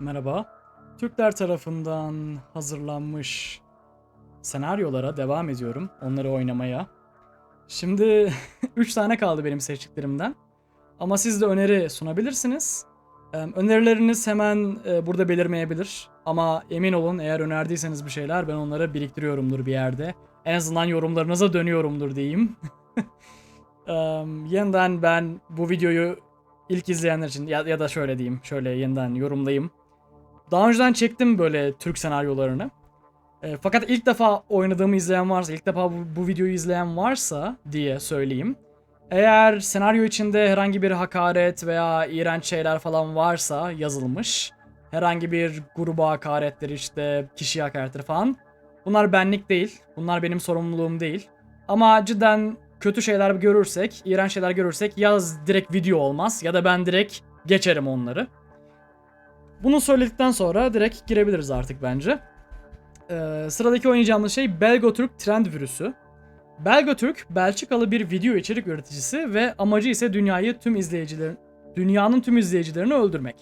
Merhaba. Türkler tarafından hazırlanmış senaryolara devam ediyorum. Onları oynamaya. Şimdi 3 tane kaldı benim seçtiklerimden. Ama siz de öneri sunabilirsiniz. Önerileriniz hemen e, burada belirmeyebilir. Ama emin olun eğer önerdiyseniz bir şeyler ben onları biriktiriyorumdur bir yerde. En azından yorumlarınıza dönüyorumdur diyeyim. Yeniden ben bu videoyu ilk izleyenler için ya, ya da şöyle diyeyim, şöyle yeniden yorumlayayım. Daha önceden çektim böyle Türk senaryolarını. E, fakat ilk defa oynadığımı izleyen varsa, ilk defa bu, bu videoyu izleyen varsa diye söyleyeyim. Eğer senaryo içinde herhangi bir hakaret veya iğrenç şeyler falan varsa yazılmış, herhangi bir gruba hakaretleri işte kişiye hakaretleri falan. Bunlar benlik değil. Bunlar benim sorumluluğum değil. Ama cidden kötü şeyler görürsek, iğrenç şeyler görürsek ya direkt video olmaz ya da ben direkt geçerim onları. Bunu söyledikten sonra direkt girebiliriz artık bence. Ee, sıradaki oynayacağımız şey Belgotürk Trend Virüsü. Belgotürk, Belçikalı bir video içerik üreticisi ve amacı ise dünyayı tüm izleyicilerin dünyanın tüm izleyicilerini öldürmek.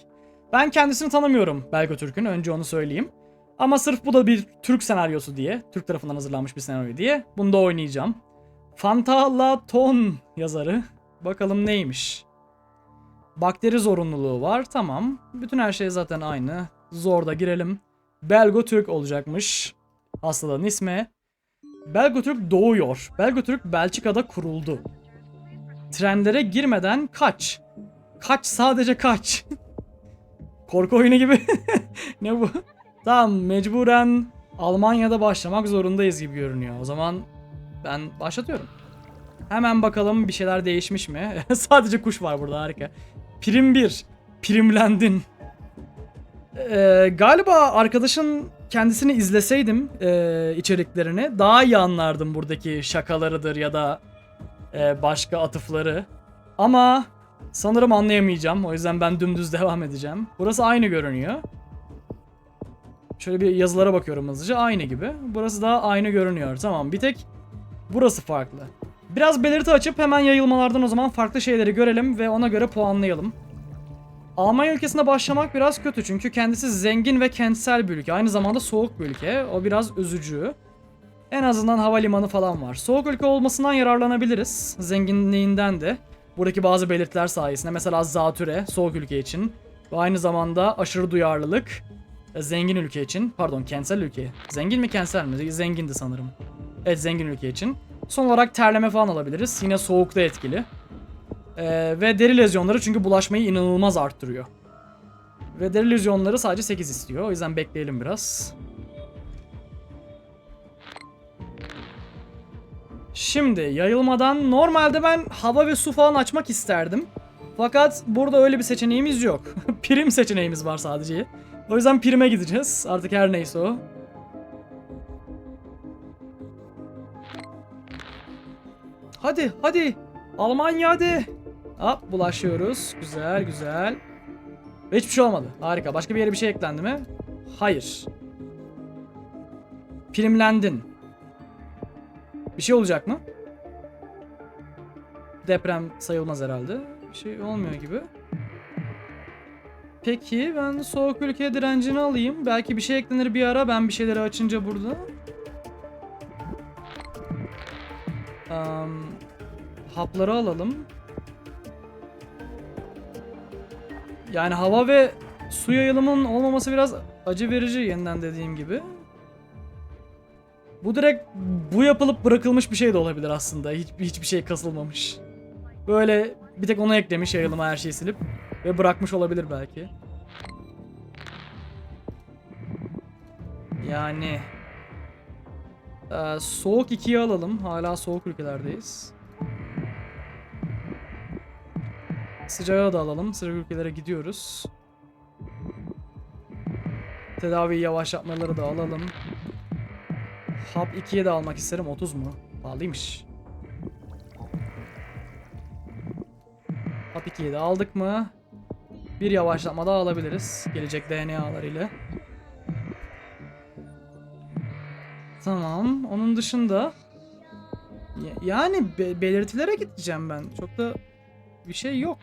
Ben kendisini tanımıyorum Belgotürk'ün, önce onu söyleyeyim. Ama sırf bu da bir Türk senaryosu diye, Türk tarafından hazırlanmış bir senaryo diye bunu da oynayacağım. Fantalaton yazarı. Bakalım neymiş. Bakteri zorunluluğu var. Tamam. Bütün her şey zaten aynı. Zorda girelim. Belgotürk olacakmış. Hastalığın ismi. Belgotürk doğuyor. Belgotürk Belçika'da kuruldu. Trendlere girmeden kaç. Kaç sadece kaç. Korku oyunu gibi. ne bu? Tamam mecburen Almanya'da başlamak zorundayız gibi görünüyor. O zaman ben başlatıyorum. Hemen bakalım bir şeyler değişmiş mi? Sadece kuş var burada harika. Prim 1. Primlendin. Ee, galiba arkadaşın kendisini izleseydim e, içeriklerini daha iyi anlardım buradaki şakalarıdır ya da e, başka atıfları. Ama sanırım anlayamayacağım. O yüzden ben dümdüz devam edeceğim. Burası aynı görünüyor. Şöyle bir yazılara bakıyorum hızlıca. Aynı gibi. Burası da aynı görünüyor. Tamam bir tek burası farklı. Biraz belirti açıp hemen yayılmalardan o zaman farklı şeyleri görelim ve ona göre puanlayalım. Almanya ülkesinde başlamak biraz kötü çünkü kendisi zengin ve kentsel bir ülke. Aynı zamanda soğuk bir ülke. O biraz üzücü. En azından havalimanı falan var. Soğuk ülke olmasından yararlanabiliriz. Zenginliğinden de. Buradaki bazı belirtiler sayesinde. Mesela zatüre soğuk ülke için. Ve aynı zamanda aşırı duyarlılık. e, Zengin ülke için. Pardon kentsel ülke. Zengin mi kentsel mi? Zengindi sanırım. Evet zengin ülke için. Son olarak terleme falan alabiliriz. Yine soğukta etkili. Ee, ve deri lezyonları çünkü bulaşmayı inanılmaz arttırıyor. Ve deri lezyonları sadece 8 istiyor. O yüzden bekleyelim biraz. Şimdi yayılmadan normalde ben hava ve su falan açmak isterdim. Fakat burada öyle bir seçeneğimiz yok. Prim seçeneğimiz var sadece. O yüzden prime gideceğiz. Artık her neyse o. Hadi hadi. Almanya hadi. Hop bulaşıyoruz. Güzel güzel. Ve hiçbir şey olmadı. Harika. Başka bir yere bir şey eklendi mi? Hayır. Primlendin. Bir şey olacak mı? Deprem sayılmaz herhalde. Bir şey olmuyor gibi. Peki ben soğuk ülke direncini alayım. Belki bir şey eklenir bir ara ben bir şeyleri açınca burada. Um, hapları alalım. Yani hava ve su yayılımının olmaması biraz acı verici yeniden dediğim gibi. Bu direkt bu yapılıp bırakılmış bir şey de olabilir aslında. Hiç, hiçbir şey kasılmamış. Böyle bir tek onu eklemiş yayılıma her şeyi silip ve bırakmış olabilir belki. Yani Ee, soğuk 2'yi alalım. Hala soğuk ülkelerdeyiz. Sıcağı da alalım. Sıcak ülkelere gidiyoruz. Tedaviyi yavaşlatmaları da alalım. Hap 2'ye de almak isterim. 30 mu? Pahalıymış. Hap 2'yi de aldık mı? Bir yavaşlatma daha alabiliriz. Gelecek DNA'larıyla. Tamam. Onun dışında ya- yani be- belirtilere gideceğim ben. Çok da bir şey yok.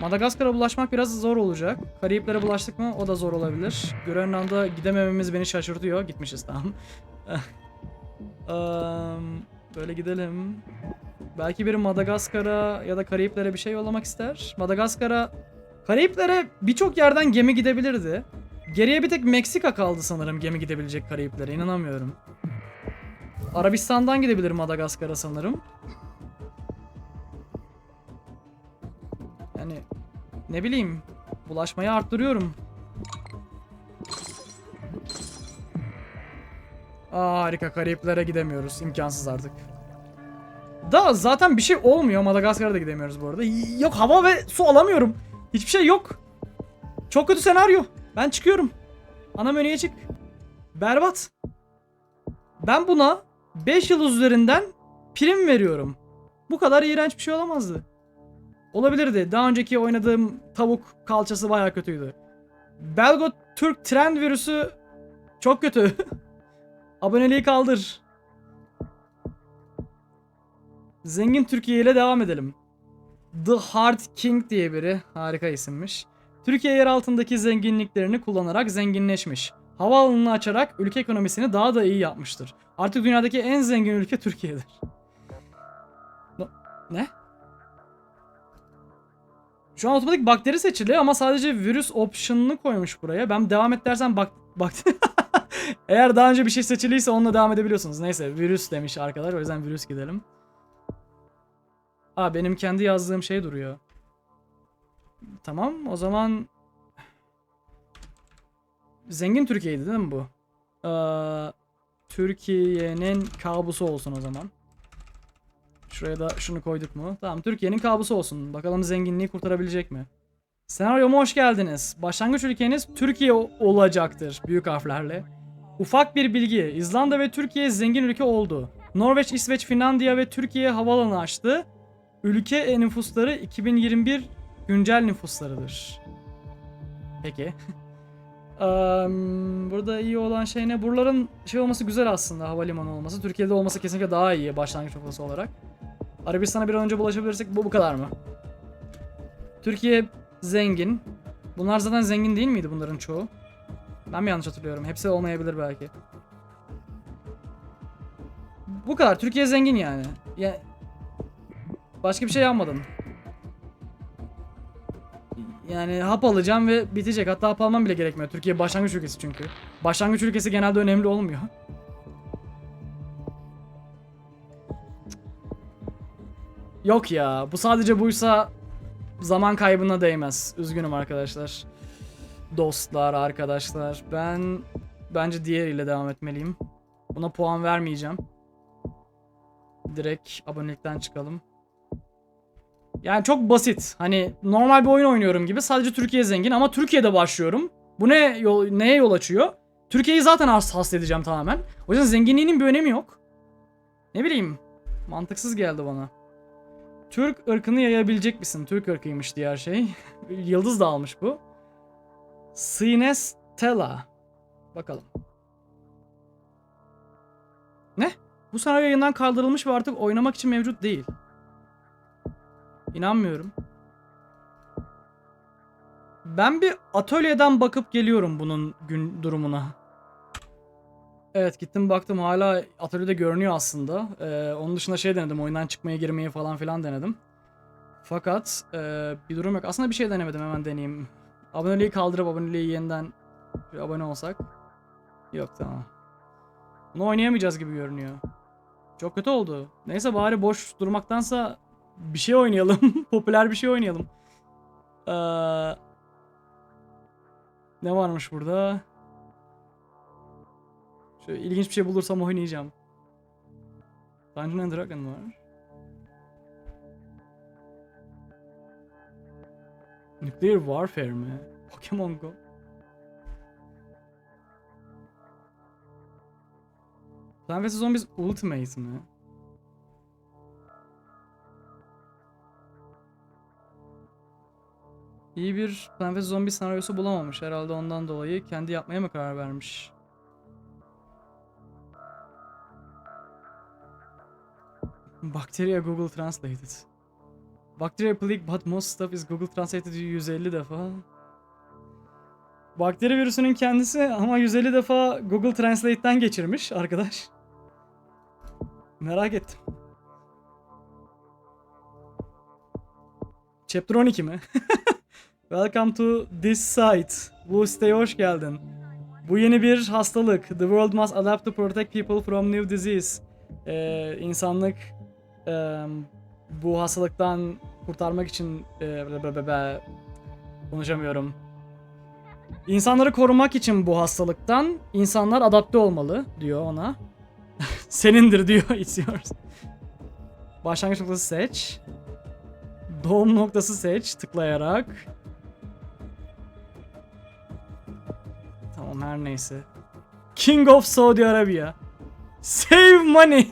Madagaskar'a bulaşmak biraz zor olacak. Karayiplere bulaştık mı o da zor olabilir. Grönland'a gidemememiz beni şaşırtıyor. Gitmişiz tamam. Eee, böyle gidelim. Belki biri Madagaskar'a ya da Karayiplere bir şey yollamak ister. Madagaskar'a Karayiplere birçok yerden gemi gidebilirdi. Geriye bir tek Meksika kaldı sanırım gemi gidebilecek Karayiplere. İnanamıyorum. Arabistan'dan gidebilir Madagaskar'a sanırım. Yani ne bileyim bulaşmayı arttırıyorum. Aa, harika Karayiplere gidemiyoruz. İmkansız artık. Da zaten bir şey olmuyor. Madagaskar'a da gidemiyoruz bu arada. Yok hava ve su alamıyorum. Hiçbir şey yok. Çok kötü senaryo. Ben çıkıyorum. Ana menüye çık. Berbat. Ben buna 5 yıl üzerinden prim veriyorum. Bu kadar iğrenç bir şey olamazdı. Olabilirdi. Daha önceki oynadığım tavuk kalçası baya kötüydü. Belgo Türk trend virüsü çok kötü. Aboneliği kaldır. Zengin Türkiye ile devam edelim. The Hard King diye biri harika isimmiş. Türkiye yer altındaki zenginliklerini kullanarak zenginleşmiş. Havaalanını açarak ülke ekonomisini daha da iyi yapmıştır. Artık dünyadaki en zengin ülke Türkiye'dir. Ne? Şu an otomatik bakteri seçili ama sadece virüs option'ını koymuş buraya. Ben devam et dersen bak bak Eğer daha önce bir şey seçiliyse onunla devam edebiliyorsunuz. Neyse virüs demiş arkadaş. O yüzden virüs gidelim. Aa benim kendi yazdığım şey duruyor. Tamam o zaman Zengin Türkiye'ydi değil mi bu? Ee, Türkiye'nin kabusu olsun o zaman. Şuraya da şunu koyduk mu? Tamam Türkiye'nin kabusu olsun. Bakalım zenginliği kurtarabilecek mi? Senaryoma hoş geldiniz. Başlangıç ülkeniz Türkiye olacaktır büyük harflerle. Ufak bir bilgi. İzlanda ve Türkiye zengin ülke oldu. Norveç, İsveç, Finlandiya ve Türkiye havaalanı açtı. Ülke nüfusları 2021 güncel nüfuslarıdır. Peki. Eee, burada iyi olan şey ne? Buraların şey olması güzel aslında havalimanı olması. Türkiye'de olması kesinlikle daha iyi başlangıç noktası olarak. Arabistan'a bir an önce bulaşabilirsek bu bu kadar mı? Türkiye zengin. Bunlar zaten zengin değil miydi bunların çoğu? Ben mi yanlış hatırlıyorum? Hepsi olmayabilir belki. Bu kadar. Türkiye zengin yani. Ya başka bir şey yapmadım. Yani hap alacağım ve bitecek. Hatta hap almam bile gerekmiyor. Türkiye başlangıç ülkesi çünkü. Başlangıç ülkesi genelde önemli olmuyor. Yok ya. Bu sadece buysa zaman kaybına değmez. Üzgünüm arkadaşlar. Dostlar, arkadaşlar. Ben bence diğeriyle devam etmeliyim. Buna puan vermeyeceğim. Direkt abonelikten çıkalım. Yani çok basit. Hani normal bir oyun oynuyorum gibi. Sadece Türkiye zengin ama Türkiye'de başlıyorum. Bu ne yol, neye yol açıyor? Türkiye'yi zaten has hasledeceğim tamamen. O yüzden zenginliğinin bir önemi yok. Ne bileyim. Mantıksız geldi bana. Türk ırkını yayabilecek misin? Türk ırkıymış diğer şey. Yıldız da almış bu. Sinestella. Bakalım. Ne? Bu senaryo yayından kaldırılmış ve artık oynamak için mevcut değil. İnanmıyorum. Ben bir atölyeden bakıp geliyorum bunun gün durumuna. Evet gittim baktım hala atölyede görünüyor aslında. Ee, onun dışında şey denedim oyundan çıkmaya girmeyi falan filan denedim. Fakat e, bir durum yok. Aslında bir şey denemedim hemen deneyeyim. Aboneliği kaldırıp aboneliği yeniden bir abone olsak. Yok tamam. Bunu oynayamayacağız gibi görünüyor. Çok kötü oldu. Neyse bari boş durmaktansa bir şey oynayalım. Popüler bir şey oynayalım. Ee, ne varmış burada? Şöyle ilginç bir şey bulursam oynayacağım. Dungeon and Dragon var. Nuclear Warfare mi? Pokemon Go. Plan vs Zombies Ultimate mi? İyi bir Plan vs Zombies senaryosu bulamamış. Herhalde ondan dolayı kendi yapmaya mı karar vermiş? Bacteria Google Translated. Bacteria plague but most stuff is Google Translated 150 defa. Bakteri virüsünün kendisi ama 150 defa Google Translate'ten geçirmiş arkadaş. Merak ettim. Chapter 12 mi? Welcome to this site. Bu siteye hoş geldin. Bu yeni bir hastalık. The world must adapt to protect people from new disease. Ee, insanlık e, bu hastalıktan kurtarmak için e, be- be- be- konuşamıyorum. İnsanları korumak için bu hastalıktan insanlar adapte olmalı diyor ona. Senindir diyor it's yours. Başlangıç noktası seç. Doğum noktası seç tıklayarak. Tamam her neyse. King of Saudi Arabia. Save money.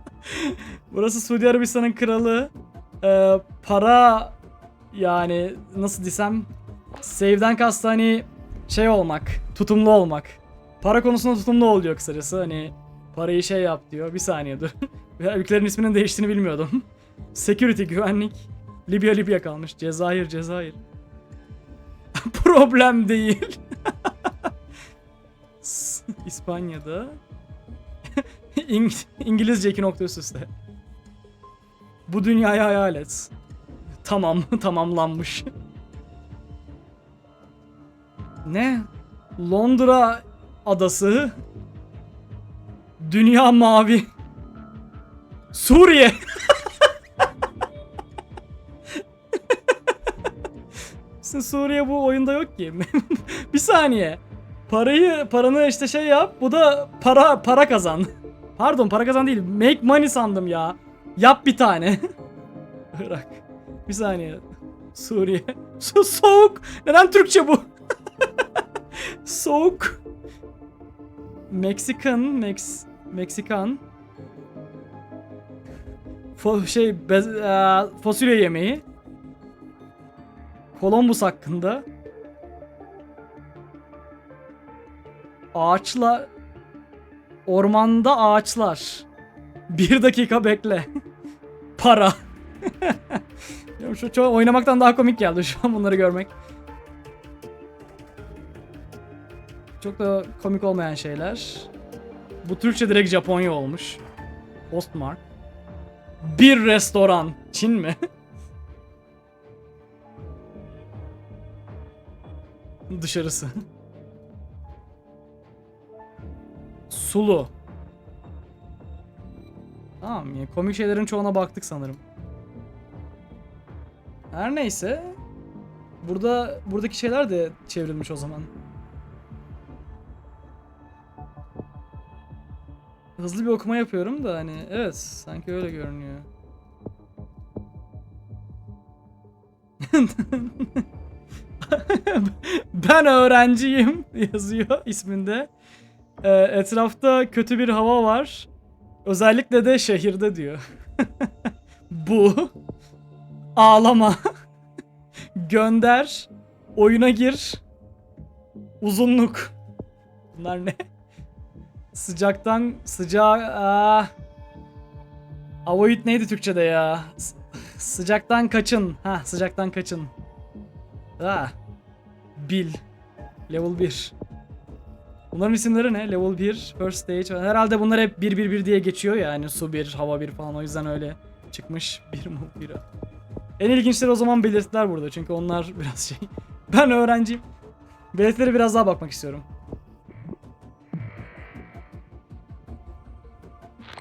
Burası Suudi Arabistan'ın kralı. Ee, para yani nasıl desem save'den kastı hani şey olmak, tutumlu olmak. Para konusunda tutumlu ol diyor kısacası. Hani parayı şey yap diyor. Bir saniye dur. Ülkelerin isminin değiştiğini bilmiyordum. Security, güvenlik. Libya Libya kalmış. Cezayir, Cezayir. Problem değil. İspanya'da. İng- İngilizce iki nokta üst üste. Bu dünyayı hayal et. Tamam, tamamlanmış. ne? Londra adası. Dünya mavi. Suriye. Suriye bu oyunda yok ki. bir saniye. Parayı, paranı işte şey yap. Bu da para para kazan. Pardon para kazan değil. Make money sandım ya. Yap bir tane. Irak. Bir saniye. Suriye. Su soğuk. Neden Türkçe bu? soğuk. Meksikan, Mex Meksikan. Fo şey bez, fasulye yemeği. Columbus hakkında. Ağaçla ormanda ağaçlar. Bir dakika bekle. Para. Şu çok oynamaktan daha komik geldi şu an bunları görmek. Çok da komik olmayan şeyler. Bu Türkçe direkt Japonya olmuş. Postmark. Bir restoran. Çin mi? Dışarısı. Sulu. Tamam ya komik şeylerin çoğuna baktık sanırım. Her neyse. Burada buradaki şeyler de çevrilmiş o zaman. Hızlı bir okuma yapıyorum da hani evet sanki öyle görünüyor. ben öğrenciyim yazıyor isminde. Ee, etrafta kötü bir hava var. Özellikle de şehirde diyor. Bu. Ağlama. Gönder. Oyuna gir. Uzunluk. Bunlar ne? Sıcaktan sıcağa... Aa. Avoid neydi Türkçe'de ya? S- sıcaktan kaçın. Ha sıcaktan kaçın. Ah. Bil. Level 1. Bunların isimleri ne? Level 1, First Stage. Herhalde bunlar hep 1 1 1 diye geçiyor ya. Yani su 1, hava 1 falan. O yüzden öyle çıkmış. 1 mu 1 En ilginçleri o zaman belirtiler burada. Çünkü onlar biraz şey. Ben öğrenciyim. Belirtilere biraz daha bakmak istiyorum.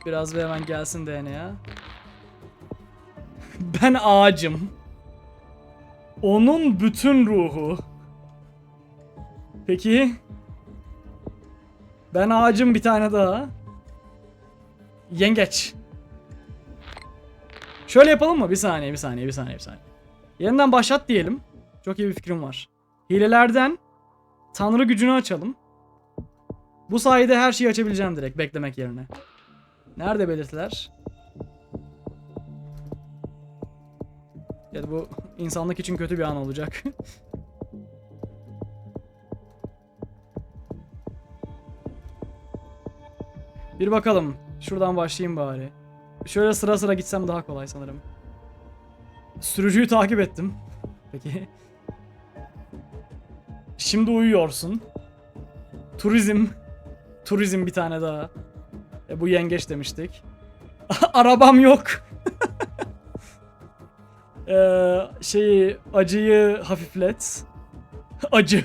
Biraz bir hemen gelsin DNA. Ben ağacım. Onun bütün ruhu. Peki. Ben ağacım bir tane daha. Yengeç. Şöyle yapalım mı? Bir saniye, bir saniye, bir saniye, bir saniye. Yeniden başlat diyelim. Çok iyi bir fikrim var. Hilelerden Tanrı gücünü açalım. Bu sayede her şeyi açabileceğim direkt beklemek yerine. Nerede belirtiler? Da bu insanlık için kötü bir an olacak. bir bakalım. Şuradan başlayayım bari. Şöyle sıra sıra gitsem daha kolay sanırım. Sürücüyü takip ettim. Peki. Şimdi uyuyorsun. Turizm. Turizm bir tane daha. E, bu yengeç demiştik. Arabam yok. Ee, şeyi acıyı hafiflet. Acı.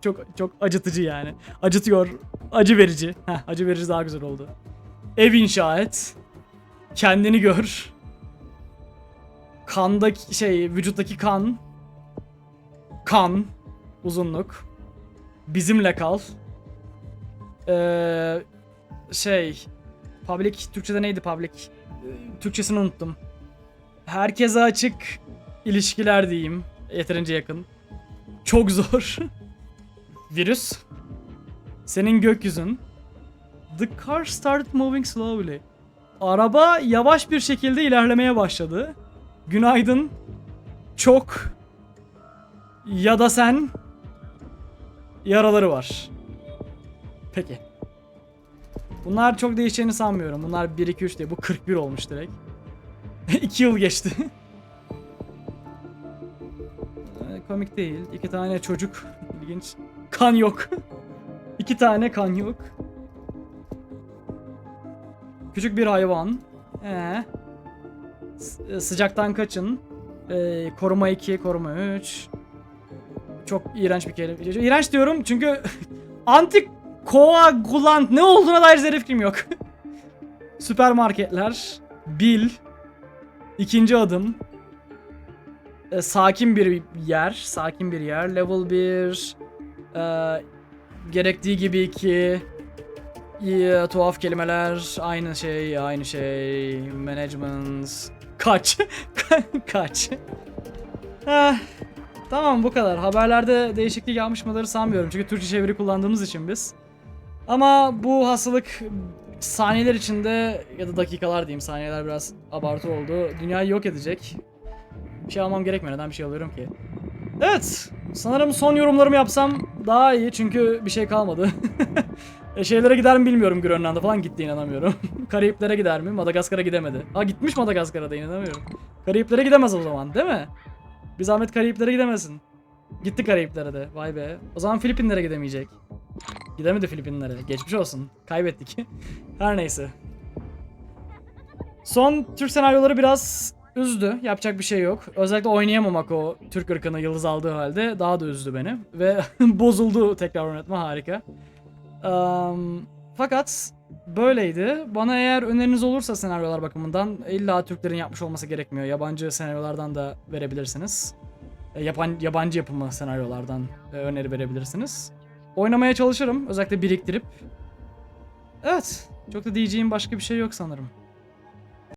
çok çok acıtıcı yani. Acıtıyor. Acı verici. Heh, acı verici daha güzel oldu. Ev inşa et. Kendini gör. Kandaki şey vücuttaki kan. Kan. Uzunluk. Bizimle kal. Ee, şey. Public. Türkçe'de neydi public? Türkçesini unuttum. Herkese açık ilişkiler diyeyim. Yeterince yakın. Çok zor. Virüs. Senin gökyüzün. The car started moving slowly. Araba yavaş bir şekilde ilerlemeye başladı. Günaydın. Çok. Ya da sen. Yaraları var. Peki. Bunlar çok değişeceğini sanmıyorum. Bunlar 1 2 3 diye. Bu 41 olmuş direkt. 2 yıl geçti. Ee, Komik değil. İki tane çocuk. İlginç. Kan yok. İki tane kan yok. Küçük bir hayvan. Ee, S- sıcaktan kaçın. Ee, koruma 2, koruma 3. Çok iğrenç bir kelime. İğrenç diyorum çünkü antikoagulant ne olduğuna dair zerre fikrim yok. Süpermarketler. Bil. İkinci adım. E, sakin bir yer. Sakin bir yer. Level 1. E, gerektiği gibi 2. İyi, tuhaf kelimeler. Aynı şey, aynı şey. Management. Kaç. Kaç. Heh, tamam bu kadar. Haberlerde değişiklik yapmış mıdır sanmıyorum. Çünkü Türkçe çeviri kullandığımız için biz. Ama bu hastalık saniyeler içinde ya da dakikalar diyeyim saniyeler biraz abartı oldu. Dünyayı yok edecek. Bir şey almam gerekmiyor. Neden bir şey alıyorum ki? Evet. Sanırım son yorumlarımı yapsam daha iyi çünkü bir şey kalmadı. e şeylere gider mi bilmiyorum Grönland'a falan gitti inanamıyorum. Karayiplere gider mi? Madagaskar'a gidemedi. Ha gitmiş Madagaskar'a da inanamıyorum. Karayiplere gidemez o zaman değil mi? Bir zahmet Karayiplere gidemesin. Gitti Karayiplere de. Vay be. O zaman Filipinlere gidemeyecek. Gidemedi Filipinlere. Geçmiş olsun. Kaybettik. Her neyse. Son Türk senaryoları biraz üzdü. Yapacak bir şey yok. Özellikle oynayamamak o Türk ırkını yıldız aldığı halde daha da üzdü beni. Ve bozuldu tekrar oynatma harika. Am, fakat böyleydi. Bana eğer öneriniz olursa senaryolar bakımından illa Türklerin yapmış olması gerekmiyor. Yabancı senaryolardan da verebilirsiniz. E, Yapan, yabancı yapımı senaryolardan e, öneri verebilirsiniz. Oynamaya çalışırım. Özellikle biriktirip. Evet. Çok da diyeceğim başka bir şey yok sanırım.